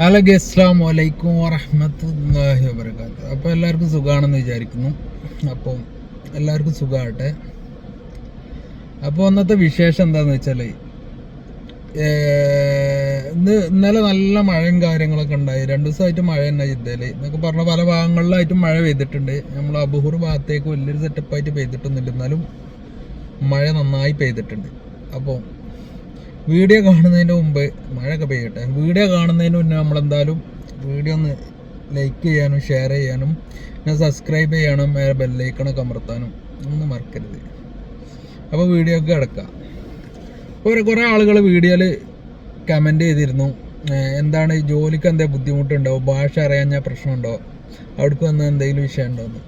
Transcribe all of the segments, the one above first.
Hello അസ്സാം വലൈക്കും വറഹമത്തല്ലാഹി വബർക്കാത്ത് അപ്പോൾ എല്ലാവർക്കും സുഖമാണെന്ന് വിചാരിക്കുന്നു. അപ്പോൾ എല്ലാവർക്കും സുഖമാകട്ടെ അപ്പോൾ അന്നത്തെ വിശേഷം എന്താണെന്ന് വെച്ചാൽ ഇന്ന് ഇന്നലെ നല്ല മഴയും കാര്യങ്ങളൊക്കെ ഉണ്ടായി. രണ്ട് ദിവസമായിട്ട് മഴ തന്നെ ജിദ്ദയിൽ എന്നൊക്കെ പറഞ്ഞ പല ഭാഗങ്ങളിലായിട്ടും മഴ പെയ്തിട്ടുണ്ട്. നമ്മൾ അബുഹൂർ ഭാഗത്തേക്ക് വലിയൊരു സെറ്റപ്പായിട്ട് പെയ്തിട്ടൊന്നുമില്ല. എന്നാലും മഴ നന്നായി പെയ്തിട്ടുണ്ട്. അപ്പോൾ വീഡിയോ കാണുന്നതിന് മുമ്പ് മഴയൊക്കെ പെയ്യട്ടെ. വീഡിയോ കാണുന്നതിന് മുന്നേ നമ്മളെന്തായാലും വീഡിയോ ഒന്ന് ലൈക്ക് ചെയ്യാനും ഷെയർ ചെയ്യാനും പിന്നെ സബ്സ്ക്രൈബ് ചെയ്യണം ബെല്ലൈക്കണൊക്കെ അമർത്താനും ഒന്നും മറക്കരുത്. അപ്പോൾ വീഡിയോ ഒക്കെ അടക്കാം ഒരു കുറേ ആളുകൾ വീഡിയോയിൽ കമന്റ് ചെയ്തിരുന്നു. എന്താണ് ജോലിക്ക് എന്താ ബുദ്ധിമുട്ടുണ്ടോ? ഭാഷ അറിയാഞ്ഞാൽ പ്രശ്നമുണ്ടോ? അവിടേക്ക് വന്ന എന്തെങ്കിലും വിഷയം ഉണ്ടോ എന്ന്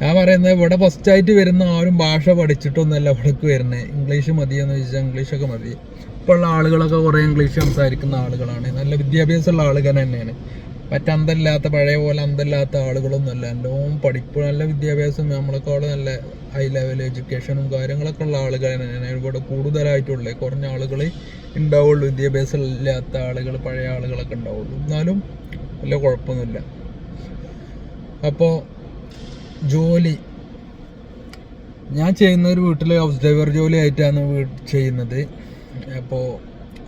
ഞാൻ പറയുന്നത് ഇവിടെ ഫസ്റ്റായിട്ട് വരുന്ന ആരും ഭാഷ പഠിച്ചിട്ടൊന്നുമല്ല ഇവിടേക്ക് വരുന്നത്. ഇംഗ്ലീഷ് മതിയെന്ന് ചോദിച്ചാൽ ഇംഗ്ലീഷൊക്കെ മതി. ഉള്ള ആളുകളൊക്കെ കുറേ ഇംഗ്ലീഷ് സംസാരിക്കുന്ന ആളുകളാണ്. നല്ല വിദ്യാഭ്യാസമുള്ള ആളുകൾ തന്നെയാണ്. മറ്റന്തല്ലാത്ത പഴയ പോലെ അന്തല്ലാത്ത ആളുകളൊന്നുമല്ല. എല്ലാം പഠിപ്പ് നല്ല വിദ്യാഭ്യാസം നമ്മളെക്കാളും നല്ല ഹൈ ലെവൽ എഡ്യൂക്കേഷനും കാര്യങ്ങളൊക്കെ ഉള്ള ആളുകൾ തന്നെയാണ്. ഇവിടെ കൂടുതലായിട്ടുള്ളത് കുറഞ്ഞ ആളുകൾ ഉണ്ടാവുള്ളൂ. വിദ്യാഭ്യാസം ഇല്ലാത്ത ആളുകൾ പഴയ ആളുകളൊക്കെ ഉണ്ടാവുള്ളൂ. എന്നാലും വലിയ കുഴപ്പമൊന്നുമില്ല. അപ്പോൾ ജോലി. ഞാൻ ചെയ്യുന്ന ഒരു വീട്ടിൽ ഹൗസ് ഡ്രൈവർ ജോലി ആയിട്ടാണ് ചെയ്യുന്നത്. അപ്പോൾ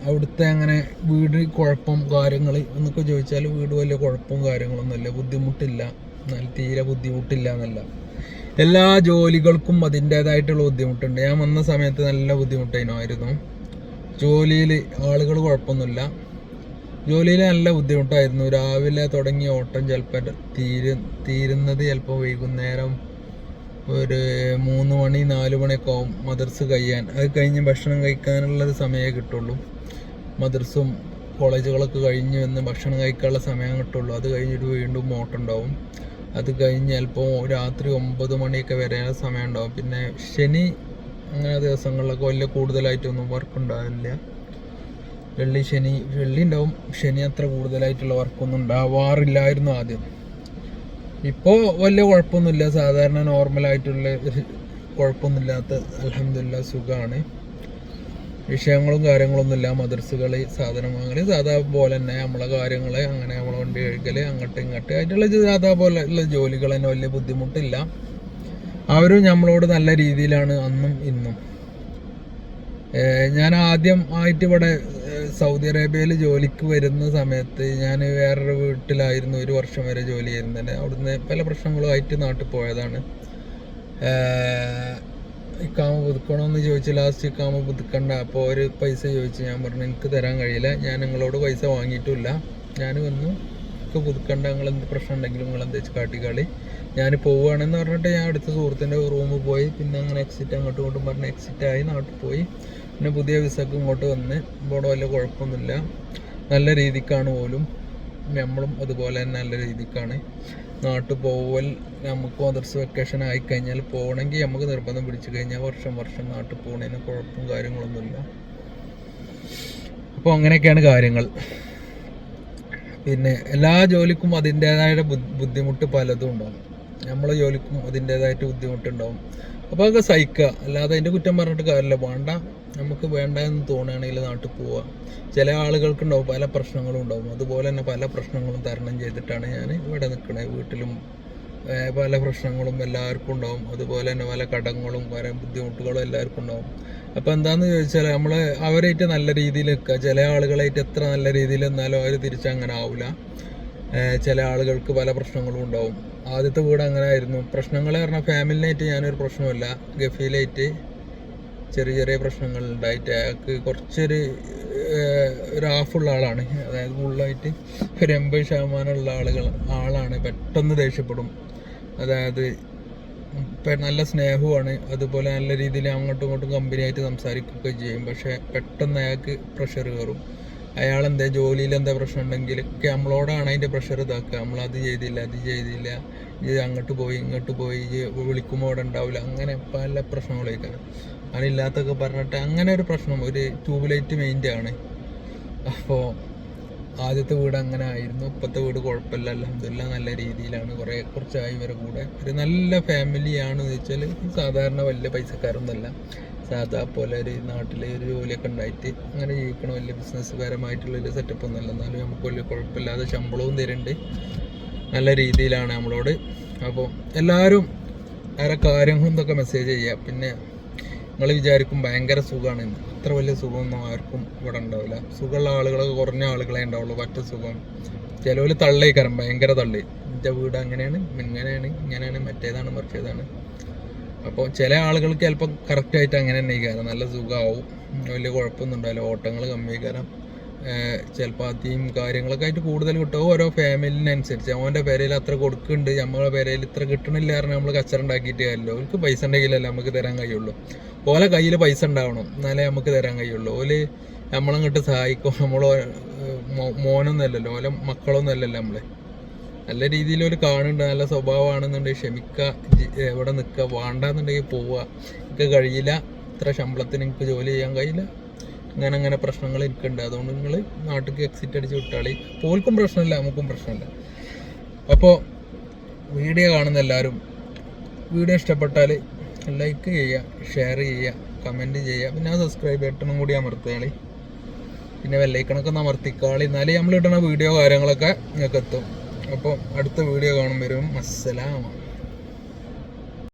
അവിടുത്തെ അങ്ങനെ വീട് കുഴപ്പം കാര്യങ്ങൾ എന്നൊക്കെ ചോദിച്ചാൽ വീട് വലിയ കുഴപ്പവും കാര്യങ്ങളൊന്നുമില്ല ബുദ്ധിമുട്ടില്ല. എന്നാൽ തീരെ ബുദ്ധിമുട്ടില്ല എന്നല്ല. എല്ലാ ജോലികൾക്കും അതിന്റേതായിട്ടുള്ള ബുദ്ധിമുട്ടുണ്ട്. ഞാൻ വന്ന സമയത്ത് നല്ല ബുദ്ധിമുട്ടായിരുന്നു. ജോലിയിൽ ആളുകൾ കുഴപ്പമൊന്നുമില്ല. ജോലിയിൽ നല്ല ബുദ്ധിമുട്ടായിരുന്നു. രാവിലെ തുടങ്ങിയ ഓട്ടം ചിലപ്പോൾ തീര് തീരുന്നത് ചിലപ്പോൾ വൈകുന്നേരം ഒരു മൂന്ന് മണി നാല് മണിയൊക്കെ ആവും മദർസ് കഴിയാൻ. അത് കഴിഞ്ഞ് ഭക്ഷണം കഴിക്കാനുള്ളത് സമയമേ കിട്ടുള്ളൂ. മദർസും കോളേജുകളൊക്കെ കഴിഞ്ഞ് വന്ന് ഭക്ഷണം കഴിക്കാനുള്ള സമയം കിട്ടുള്ളൂ. അത് കഴിഞ്ഞിട്ട് വീണ്ടും ഓട്ടുണ്ടാവും അത് കഴിഞ്ഞ് ചിലപ്പോൾ രാത്രി ഒമ്പത് മണിയൊക്കെ വരെ സമയം ഉണ്ടാവും പിന്നെ ശനി അങ്ങനെ ദിവസങ്ങളിലൊക്കെ വലിയ കൂടുതലായിട്ടൊന്നും വർക്ക് ഉണ്ടാവില്ല വെള്ളി ശനി വെള്ളി ഉണ്ടാവും. ശനി അത്ര കൂടുതലായിട്ടുള്ള വർക്കൊന്നും ഉണ്ടാവാറില്ലായിരുന്നു ആദ്യം. ഇപ്പോൾ വലിയ കുഴപ്പമൊന്നുമില്ല സാധാരണ നോർമലായിട്ടുള്ള കുഴപ്പമൊന്നുമില്ലാത്ത അലഹമില്ല സുഖമാണ് വിഷയങ്ങളും കാര്യങ്ങളൊന്നുമില്ല. മദർസുകൾ സാധനം വാങ്ങൽ സാധാ പോലെ തന്നെ നമ്മളെ കാര്യങ്ങൾ അങ്ങനെ നമ്മളെ വണ്ടി കഴിക്കൽ അങ്ങോട്ട് ഇങ്ങോട്ട് ആയിട്ടുള്ള സാധാ പോലെ ഉള്ള ജോലികൾ തന്നെ വലിയ ബുദ്ധിമുട്ടില്ല. അവരും നമ്മളോട് നല്ല രീതിയിലാണ് അന്നും ഇന്നും. ഞാൻ ആദ്യം ആയിട്ട് ഇവിടെ സൗദി അറേബ്യയിൽ ജോലിക്ക് വരുന്ന സമയത്ത് ഞാൻ വേറൊരു വീട്ടിലായിരുന്നു ഒരു വർഷം വരെ ജോലി ചെയ്യുന്നതിന് അവിടുന്ന് പല പ്രശ്നങ്ങളുമായിട്ട് നാട്ടിൽ പോയതാണ്. ഇക്കാമ പുതുക്കണമെന്ന് ചോദിച്ചു ലാസ്റ്റ് ഇക്കാമ പുതുക്കണ്ട. അപ്പോൾ ഒരു പൈസ ചോദിച്ചു ഞാൻ പറഞ്ഞു എനിക്ക് തരാൻ കഴിയില്ല. ഞാൻ നിങ്ങളോട് പൈസ വാങ്ങിയിട്ടില്ല. ഞാൻ വന്നു. എനിക്ക് പുതുക്കണ്ട നിങ്ങൾ എന്ത് പ്രശ്നം ഉണ്ടെങ്കിലും നിങ്ങൾ എന്താ വെച്ച് കാട്ടിക്കാളി ഞാൻ പോവുകയാണെന്ന് പറഞ്ഞിട്ട് ഞാൻ അടുത്ത സുഹൃത്തിന്റെ റൂമിൽ പോയി പിന്നെ അങ്ങനെ എക്സിറ്റ് അങ്ങോട്ടും ഇങ്ങോട്ടും പറഞ്ഞ് എക്സിറ്റ് ആയി നാട്ടിൽ പോയി. പിന്നെ പുതിയ വിസക്ക് ഇങ്ങോട്ട് വന്ന് ഇവിടെ വലിയ കുഴപ്പമൊന്നുമില്ല. നല്ല രീതിക്കാണ് പോലും. നമ്മളും അതുപോലെ തന്നെ നല്ല രീതിക്കാണ്. നാട്ടിൽ പോവൽ നമുക്ക് മദർസ് വെക്കേഷൻ ആയി കഴിഞ്ഞാൽ പോകണമെങ്കിൽ നമുക്ക് നിർബന്ധം പിടിച്ചു കഴിഞ്ഞാൽ വർഷം വർഷം നാട്ടിൽ പോകുന്നതിന് കുഴപ്പവും കാര്യങ്ങളൊന്നുമില്ല. അപ്പോൾ അങ്ങനെയൊക്കെയാണ് കാര്യങ്ങൾ. പിന്നെ എല്ലാ ജോലിക്കും അതിന്റേതായ ബുദ്ധിമുട്ട് പലതും ഉണ്ടാവും. നമ്മളെ ജോലിക്കും അതിന്റേതായിട്ട് ബുദ്ധിമുട്ടുണ്ടാവും. അപ്പോൾ അതൊക്കെ സഹിക്കുക. അല്ലാതെ അതിന്റെ കുറ്റം പറഞ്ഞിട്ട് കാര്യമില്ല. വേണ്ട. നമുക്ക് വേണ്ട എന്ന് തോന്നുകയാണെങ്കിൽ നാട്ടിൽ പോവുക. ചില ആളുകൾക്ക് ആളുകൾക്കുണ്ടാവും പല പ്രശ്നങ്ങളും ഉണ്ടാവും. അതുപോലെ തന്നെ പല പ്രശ്നങ്ങളും തരണം ചെയ്തിട്ടാണ് ഞാൻ ഇവിടെ നിൽക്കുന്നത് വീട്ടിലും പല പ്രശ്നങ്ങളും എല്ലാവർക്കും ഉണ്ടാവും. അതുപോലെ തന്നെ പല കടങ്ങളും പല ബുദ്ധിമുട്ടുകളും എല്ലാവർക്കും ഉണ്ടാവും. അപ്പോൾ എന്താണെന്ന് ചോദിച്ചാൽ നമ്മൾ അവരായിട്ട് നല്ല രീതിയിൽ നിൽക്കുക. ചില ആളുകളായിട്ട് എത്ര നല്ല രീതിയിൽ നിന്നാലും അവർ തിരിച്ചങ്ങനെ ആവില്ല ചില ആളുകൾക്ക് പല പ്രശ്നങ്ങളും ഉണ്ടാവും. ആദ്യത്തെ വീട് അങ്ങനെ ആയിരുന്നു. പ്രശ്നങ്ങൾ പറഞ്ഞാൽ ഫാമിലിനായിട്ട് ഞാനൊരു പ്രശ്നമല്ല ഗഫീലായിട്ട്. ചെറിയ ചെറിയ പ്രശ്നങ്ങൾ ഉണ്ടായിട്ട് അയാൾക്ക് കുറച്ചൊരു ഒരു ഹാഫുള്ള ആളാണ്. അതായത് ഫുള്ളായിട്ട് ഒരു എൺപത് ശതമാനമുള്ള ആളുകൾ ആളാണ്. പെട്ടെന്ന് ദേഷ്യപ്പെടും. അതായത് നല്ല സ്നേഹവുമാണ്. അതുപോലെ നല്ല രീതിയിൽ അങ്ങോട്ടും ഇങ്ങോട്ടും കമ്പനിയായിട്ട് സംസാരിക്കുകയൊക്കെ ചെയ്യും. പക്ഷേ പെട്ടെന്ന് അയാൾക്ക് പ്രഷർ കയറും. അയാൾ എന്താ ജോലിയിൽ എന്താ പ്രശ്നം ഉണ്ടെങ്കിലൊക്കെ നമ്മളോടാണ് അതിന്റെ പ്രഷർ ഇതാക്കുക. നമ്മൾ അത് ചെയ്തില്ല അത് ചെയ്തില്ല ഇത് അങ്ങോട്ട് പോയി ഇങ്ങോട്ട് പോയി വിളിക്കുമ്പോൾ അവിടെ ഉണ്ടാവില്ല. അങ്ങനെ പല പ്രശ്നങ്ങളൊക്കെയാണ് അതില്ലാത്തൊക്കെ പറഞ്ഞിട്ട് അങ്ങനെ ഒരു പ്രശ്നം. ഒരു ട്യൂബ് ലൈറ്റ് മെയിന്റെ ആണ് അപ്പോൾ ആദ്യത്തെ വീട് അങ്ങനെ ആയിരുന്നു. ഇപ്പോഴത്തെ വീട് കുഴപ്പമില്ല. അലഹമില്ല നല്ല രീതിയിലാണ്. കുറേ കുറച്ചായി ഇവരെ കൂടെ. ഒരു നല്ല ഫാമിലിയാണ് എന്ന് വെച്ചാൽ സാധാരണ വലിയ പൈസക്കാരൊന്നുമല്ല. സാധാ പോലെ ഒരു നാട്ടിൽ ഒരു ജോലിയൊക്കെ ഉണ്ടായിട്ട് അങ്ങനെ ജീവിക്കണം വലിയ ബിസിനസ് പരമായിട്ടുള്ളൊരു സെറ്റപ്പ് ഒന്നുമല്ല എന്നാലും നമുക്ക് വലിയ കുഴപ്പമില്ലാതെ ശമ്പളവും തരുന്നുണ്ട്. നല്ല രീതിയിലാണ് നമ്മളോട്. അപ്പോൾ എല്ലാവരും വേറെ കാര്യങ്ങളും ഇതൊക്കെ മെസ്സേജ് ചെയ്യുക. പിന്നെ നിങ്ങൾ വിചാരിക്കും ഭയങ്കര സുഖമാണ് അത്ര വലിയ സുഖമൊന്നും ആർക്കും ഇവിടെ ഉണ്ടാവില്ല. സുഖമുള്ള ആളുകളൊക്കെ കുറഞ്ഞ ആളുകളെ ഉണ്ടാവുള്ളൂ പറ്റ സുഖം. ചിലവർ തള്ളേക്കാരം ഭയങ്കര തള്ളി. എന്റെ വീട് അങ്ങനെയാണ് ഇങ്ങനെയാണ് ഇങ്ങനെയാണ് മറ്റേതാണ് മറിച്ചേതാണ്. അപ്പോൾ ചില ആളുകൾക്ക് ചിലപ്പോൾ കറക്റ്റായിട്ട് അങ്ങനെ തന്നെ കാരണം നല്ല സുഖമാവും. വലിയ കുഴപ്പമൊന്നും ഉണ്ടാവില്ല. ഓട്ടങ്ങൾ കമ്മി കാരണം അധികം കാര്യങ്ങളൊക്കെ ആയിട്ട് കൂടുതൽ കിട്ടും. ഓരോ ഫാമിലിനനുസരിച്ച്. അവന്റെ പേരയിൽ അത്ര കൊടുക്കുന്നുണ്ട്. നമ്മളെ പേരയിൽ ഇത്ര കിട്ടണില്ല കാരണം നമ്മൾ കച്ചറ ഉണ്ടാക്കിയിട്ട് കാര്യമില്ല. അവർക്ക് പൈസ ഉണ്ടെങ്കിലല്ലേ നമുക്ക് തരാൻ കഴിയുള്ളൂ. ഓലെ കയ്യിൽ പൈസ ഉണ്ടാവണം. എന്നാലേ നമുക്ക് തരാൻ കഴിയുള്ളൂ. ഓൽ നമ്മളങ്ങോട്ട് സഹായിക്കും. നമ്മൾ മോനൊന്നും അല്ലല്ലോ ഓലെ മക്കളൊന്നും അല്ലല്ലോ നമ്മളെ. നല്ല രീതിയിൽ ഒരു കാണുന്നുണ്ട്. നല്ല സ്വഭാവമാണെന്നുണ്ടെങ്കിൽ ക്ഷമിക്കുക എവിടെ നിൽക്കുക. വേണ്ടാന്നുണ്ടെങ്കിൽ പോവുക. എനിക്ക് കഴിയില്ല. ഇത്ര ശമ്പളത്തിന് എനിക്ക് ജോലി ചെയ്യാൻ കഴിയില്ല. ഇങ്ങനെ അങ്ങനെ പ്രശ്നങ്ങൾ എനിക്കുണ്ട് അതുകൊണ്ട് നിങ്ങൾ നാട്ടിലേക്ക് എക്സിറ്റ് അടിച്ച് വിട്ടാളി. പോൽക്കും പ്രശ്നമില്ല നമുക്കും പ്രശ്നമില്ല. അപ്പോൾ വീഡിയോ കാണുന്ന എല്ലാവരും വീഡിയോ ഇഷ്ടപ്പെട്ടാൽ ലൈക്ക് ചെയ്യുക ഷെയർ ചെയ്യുക കമന്റ് ചെയ്യുക. പിന്നെ ആ സബ്സ്ക്രൈബ് ബട്ടണും കൂടി അമർത്തുകളി പിന്നെ വെല്ലൈക്കണൊക്കെ ഒന്ന് അമർത്തിക്കാളി. എന്നാലേ നമ്മൾ ഇടുന്ന വീഡിയോ കാര്യങ്ങളൊക്കെ നിങ്ങൾക്ക് എത്തും അപ്പോൾ അടുത്ത വീഡിയോ കാണും വരും. അസ്സലാമ